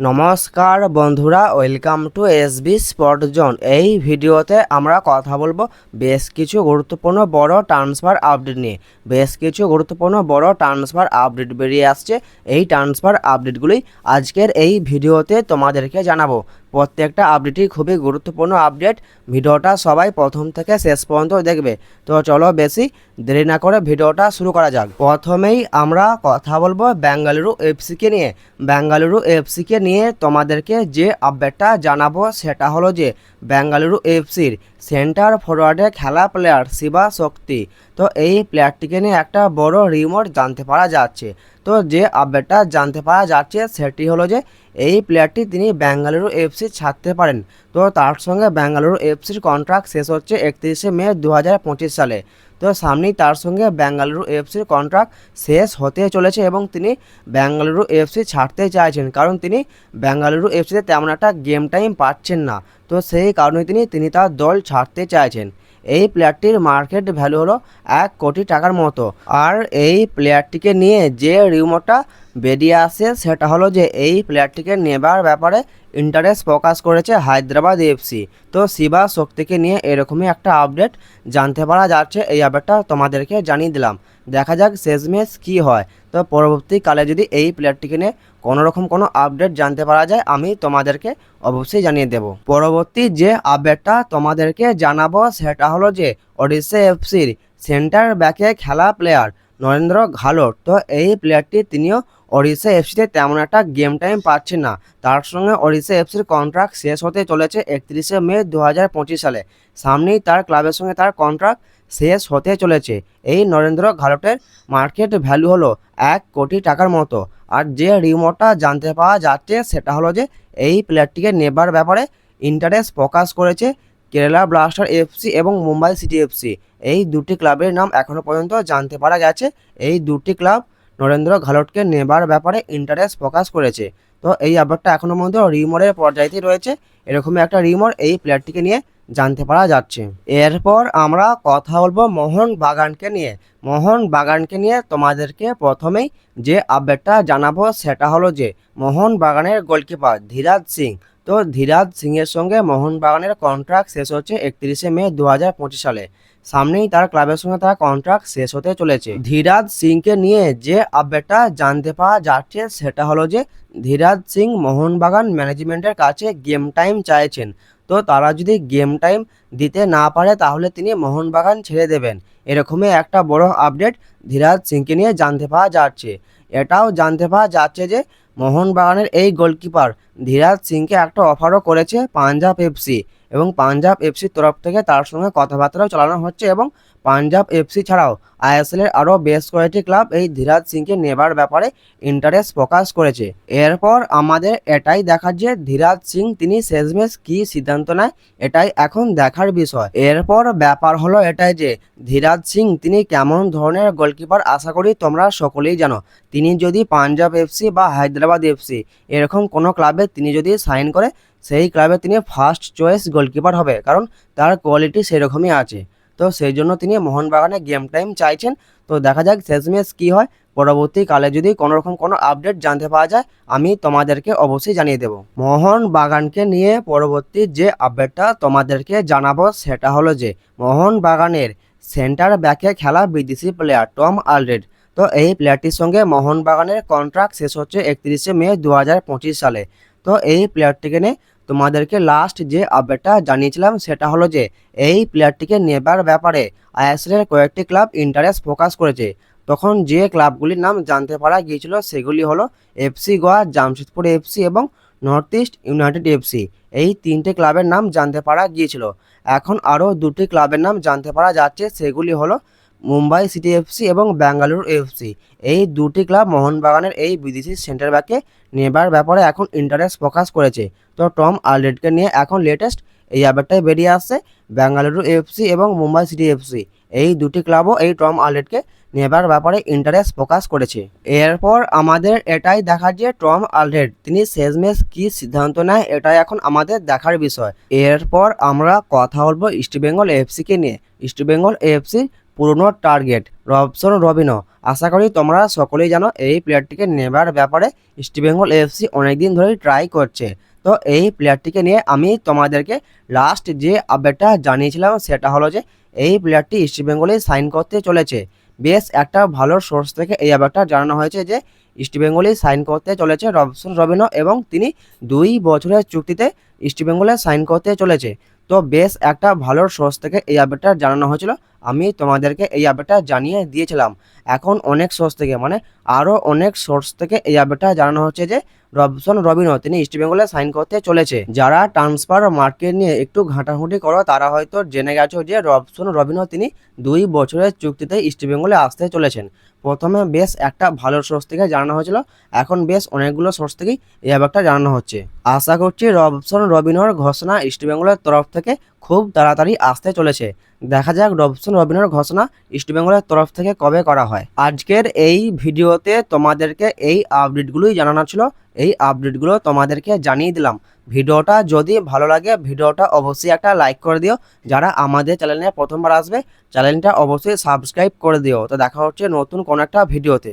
নমস্কার বন্ধুরা welcome to S B spot zone এই ভিডিওতে আমরা কথা বলব বেশ কিছু গুরুত্বপূর্ণ বড় ট্রান্সফার আপডেট নিয়ে। বেশ কিছু গুরুত্বপূর্ণ বড় ট্রান্সফার আপডেট বেরিয়ে আসছে। এই ট্রান্সফার আপডেটগুলি আজকের এই ভিডিওতে তোমাদেরকে জানাব। প্রত্যেকটা আপডেটই খুবই গুরুত্বপূর্ণ আপডেট ভিডিওটা সবাই প্রথম থেকে শেষ পর্যন্ত দেখবে। তো চলো বেশি দেরি না করে ভিডিওটা শুরু করা যাক। প্রথমেই আমরা কথা বলব বেঙ্গালুরু এফসিকে নিয়ে। বেঙ্গালুরু এফসিকে নিয়ে তোমাদেরকে যে আপডেটটা জানাব সেটা হলো যে, বেঙ্গালুরু এফসির সেন্টার ফরওয়ার্ডে খেলা প্লেয়ার শিবা শক্তি। তো এই প্লেয়ারটিকে নিয়ে একটা বড় রিমোট জানতে পারা যাচ্ছে। তো যে আপডেটটা জানতে পারা যাচ্ছে সেটি হলো যে, এই প্লেয়ারটি তিনি বেঙ্গালুরু এফসি ছাড়তে পারেন। তো তার সঙ্গে ব্যাঙ্গালুরু এফসির কন্ট্রাক্ট শেষ হচ্ছে একত্রিশে মে দু হাজার পঁচিশ সালে। তো সামনেই তার সঙ্গে ব্যাঙ্গালুরু এফসির কন্ট্রাক্ট শেষ হতে চলেছে এবং তিনি বেঙ্গালুরু এফসি ছাড়তে চাইছেন। কারণ তিনি ব্যাঙ্গালুরু এফসিতে তেমন একটা গেম টাইম পাচ্ছেন না। তো সেই কারণে তিনি তিনি তার দল ছাড়তে চাইছেন। এই প্লেয়ারটির মার্কেট ভ্যালু হলো এক কোটি টাকার মতো। আর এই প্লেয়ারটিকে নিয়ে যে রিউমোরটা বেরিয়ে আসে, সেটা হলো যে এই প্লেয়ারটিকে নেবার ব্যাপারে ইন্টারেস্ট প্রকাশ করেছে হায়দ্রাবাদ এফসি তো শিবা শক্তিকে নিয়ে এরকমই একটা আপডেট জানতে পারা যাচ্ছে, এই আপডেটটা তোমাদেরকে জানিয়ে দিলাম। দেখা যাক শেষমেশ কী হয়। তো পরবর্তীকালে যদি এই প্লেয়ারটিকে নিয়ে কোনো রকম কোনো আপডেট জানতে পারা যায়, আমি তোমাদেরকে অবশ্যই জানিয়ে দেব। পরবর্তী যে আপডেটটা তোমাদেরকে জানাব, সেটা হলো যে ওডিশা এফসির সেন্টার ব্যাকে খেলা প্লেয়ার নরেন্দ্র ঘালোট। তো এই প্লেয়ারটি তিনিও ওড়িশা এফসিতে তেমন একটা গেম টাইম পাচ্ছেন না। তার সঙ্গে ওড়িশা এফসির কন্ট্রাক্ট শেষ হতে চলেছে একত্রিশে মে দু হাজার পঁচিশ সালে। সামনেই তার ক্লাবের সঙ্গে তার কন্ট্রাক্ট শেষ হতে চলেছে। এই নরেন্দ্র ঘালটের মার্কেট ভ্যালু হলো এক কোটি টাকার মতো। আর যে রিমোটটা জানতে পাওয়া যাচ্ছে সেটা হলো যে এই প্লেয়ারটিকে নেবার ব্যাপারে ইন্টারেস্ট প্রকাশ করেছে কেরালা ব্লাস্টার এফসি এবং মুম্বাই সিটি এফসি এই দুটি ক্লাবের নাম এখনও পর্যন্ত জানতে পারা গেছে। এই দুটি ক্লাব নরেন্দ্র ঘালটকে নেবার ব্যাপারে ইন্টারেস্ট প্রকাশ করেছে। তো এই আপডেটটা এখনও পর্যন্ত রিমোরের পর্যায়েতেই রয়েছে। এরকমই একটা রিমোর এই প্লেয়ারটিকে নিয়ে জানতে পারা যাচ্ছে। এরপর আমরা কথা বলব মোহন বাগানকে নিয়ে। মোহন বাগানকে নিয়ে তোমাদেরকে প্রথমেই যে আপডেটটা জানাব সেটা হলো যে, মোহন বাগানের গোলকিপার ধীরাজ সিং। তো ধীরাজ সিংয়ের সঙ্গে মোহন বাগানের কন্ট্রাক্ট শেষ হচ্ছে একত্রিশে মে দু হাজার পঁচিশ সালে। সামনেই তার ক্লাবের সঙ্গে তার কন্ট্রাক্ট শেষ হতে চলেছে। ধীরাজ সিংকে নিয়ে যে আপডেটটা জানতে পাওয়া যাচ্ছে, সেটা হলো যে ধীরাজ সিং মোহনবাগান ম্যানেজমেন্টের কাছে গেম টাইম চাইছেন। তো তারা যদি গেম টাইম দিতে না পারে, তাহলে তিনি মোহনবাগান ছেড়ে দেবেন। এরকমই একটা বড় আপডেট ধীরাজ সিংকে নিয়ে জানতে পাওয়া যাচ্ছে। এটাও জানতে পাওয়া যাচ্ছে যে মোহনবাগানের এই গোলকিপার ধীরাজ সিংকে একটা অফারও করেছে পাঞ্জাব এফসি এবং পাঞ্জাব এফসির তরফ থেকে তার সঙ্গে কথাবার্তাও চালানো হচ্ছে এবং পাঞ্জাব এফসি ছাড়াও আইএসএলের আরও বেশ কয়েকটি ক্লাব এই ধীরাজ সিংকে নেবার ব্যাপারে ইন্টারেস্ট প্রকাশ করেছে। এরপর আমাদের এটাই দেখার যে ধীরাজ সিং তিনি শেষমেশ কী সিদ্ধান্ত নেয়, এটাই এখন দেখার বিষয়। এরপর ব্যাপার হলো এটাই যে ধীরাজ সিং তিনি কেমন ধরনের গোলকিপার আশা করি তোমরা সকলেই জানো। তিনি যদি পাঞ্জাব এফসি বা হায়দ্রাবাদ এফসি এরকম কোনো ক্লাবে তিনি যদি সাইন করে সেই ক্লাবে তিনি ফার্স্ট চয়েস গোলকিপার হবে, কারণ তার কোয়ালিটি সেরকমই আছে। তো সেই জন্য তিনি মোহনবাগানে গেম টাইম চাইছেন। তো দেখা যাক শেষমেশ কী হয়। পরবর্তীকালে যদি কোনো রকম কোনো আপডেট জানতে পাওয়া যায়, আমি তোমাদেরকে অবশ্যই জানিয়ে দেব। মোহন বাগানকে নিয়ে পরবর্তী যে আপডেটটা তোমাদেরকে জানাব, সেটা হলো যে মোহন বাগানের সেন্টার ব্যাকে খেলা বিদেশি প্লেয়ার টম আলরেড। তো এই প্লেয়ারটির সঙ্গে মোহনবাগানের কন্ট্রাক্ট শেষ হচ্ছে একত্রিশে মে দু হাজার পঁচিশ সালে। তো এই প্লেয়ারটিকে নিয়ে তোমাদেরকে লাস্ট যে আপডেটটা জানিয়েছিলাম, সেটা হলো যে এই প্লেয়ারটিকে নেবার ব্যাপারে আইএসএলের কয়েকটি ক্লাব ইন্টারেস্ট প্রকাশ করেছে। তখন যে ক্লাবগুলির নাম জানতে পারা গিয়েছিল, সেগুলি হলো এফসি গোয়া, জামশেদপুর এফসি এবং নর্থ ইস্ট ইউনাইটেড এফসি এই তিনটে ক্লাবের নাম জানতে পারা গিয়েছিল। এখন আরও দুটি ক্লাবের নাম জানতে পারা যাচ্ছে, সেগুলি হলো মুম্বাই সিটি এফসি এবং বেঙ্গালুরু এফসি এই দুটি ক্লাব মোহনবাগানের এই বিদেশি সেন্টার ব্যাকে নেবার ব্যাপারে এখন ইন্টারেস্ট প্রকাশ করেছে। তো টম আলরেডকে নিয়ে এখন লেটেস্ট এই আপডেটটাই বেরিয়ে আসছে বেঙ্গালুরু এফসি এবং মুম্বাই সিটি এফসি এই দুটি ক্লাবও এই টম আলরেডকে নেবার ব্যাপারে ইন্টারেস্ট প্রকাশ করেছে। এরপর আমাদের এটাই দেখার যে টম আলরেড তিনি শেষমেশ কী সিদ্ধান্ত নেয় এটাই এখন আমাদের দেখার বিষয়। এরপর আমরা কথা বলব ইস্টবেঙ্গল এফসিকে নিয়ে। ইস্টবেঙ্গল এফসির পুরনো টার্গেট। রবসন, রবিনো, আশা করি তোমরা সকলেই জানো এই প্লেয়ারটিকে নেবার ব্যাপারে ইস্টবেঙ্গল এফসি অনেকদিন ধরেই ট্রাই করছে। তো এই প্লেয়ারটিকে নিয়ে আমি তোমাদেরকে লাস্ট যে আপডেটটা জানিয়েছিলাম সেটা হলো যে এই প্লেয়ারটি ইস্টবেঙ্গলে সাইন করতে চলেছে। বেশ একটা ভালো সোর্স থেকে এই আপডেটটা জানানো হয়েছে যে ইস্টবেঙ্গলে সাইন করতে চলেছে রবসন, রবিনো এবং তিনি দুই বছরের চুক্তিতে ইস্টবেঙ্গলে সাইন করতে চলেছে। তো বেশ একটা ভালো সোর্স থেকে এই আপডেটটা জানানো হয়েছিল। আমি তোমাদেরকে এই আপডেটটা জানিয়ে দিয়েছিলাম। এখন অনেক সোর্স থেকে মানে আরও অনেক সোর্স থেকে এই আপডেটটা জানানো হচ্ছে যে রবসন রবিনো তিনি ইস্টবেঙ্গলে সাইন করতে চলেছে। যারা ট্রান্সফার মার্কেট নিয়ে একটু ঘাঁটাঘুঁটি করো, তারা হয়তো জেনে গেছো যে রবসন রবিনো তিনি দুই বছরের চুক্তিতে ইস্টবেঙ্গলে আসতে চলেছেন। প্রথমে বেশ একটা ভালো সোর্স থেকে জানানো হয়েছিল। এখন বেশ অনেকগুলো সোর্স থেকেই এই ব্যাপারটা জানানো হচ্ছে। আশা করছি রবসন রবিনোর ঘোষণা ইস্টবেঙ্গলের তরফ থেকে খুব তাড়াতাড়ি আসতে চলেছে। দেখা যাক রবসন রবিনোর ঘোষণা ইস্টবেঙ্গলের তরফ থেকে কবে করা হয়। আজকের এই ভিডিওতে তোমাদেরকে এই আপডেটগুলোই জানানো ছিল। এই আপডেটগুলো তোমাদেরকে জানিয়ে দিলাম। ভিডিওটা যদি ভালো লাগে, ভিডিওটা অবশ্যই একটা লাইক করে দিও। যারা আমাদের চ্যানেলে প্রথমবার আসবে, চ্যানেলটা অবশ্যই সাবস্ক্রাইব করে দিও। তো দেখা হচ্ছে নতুন কোনো একটা ভিডিওতে।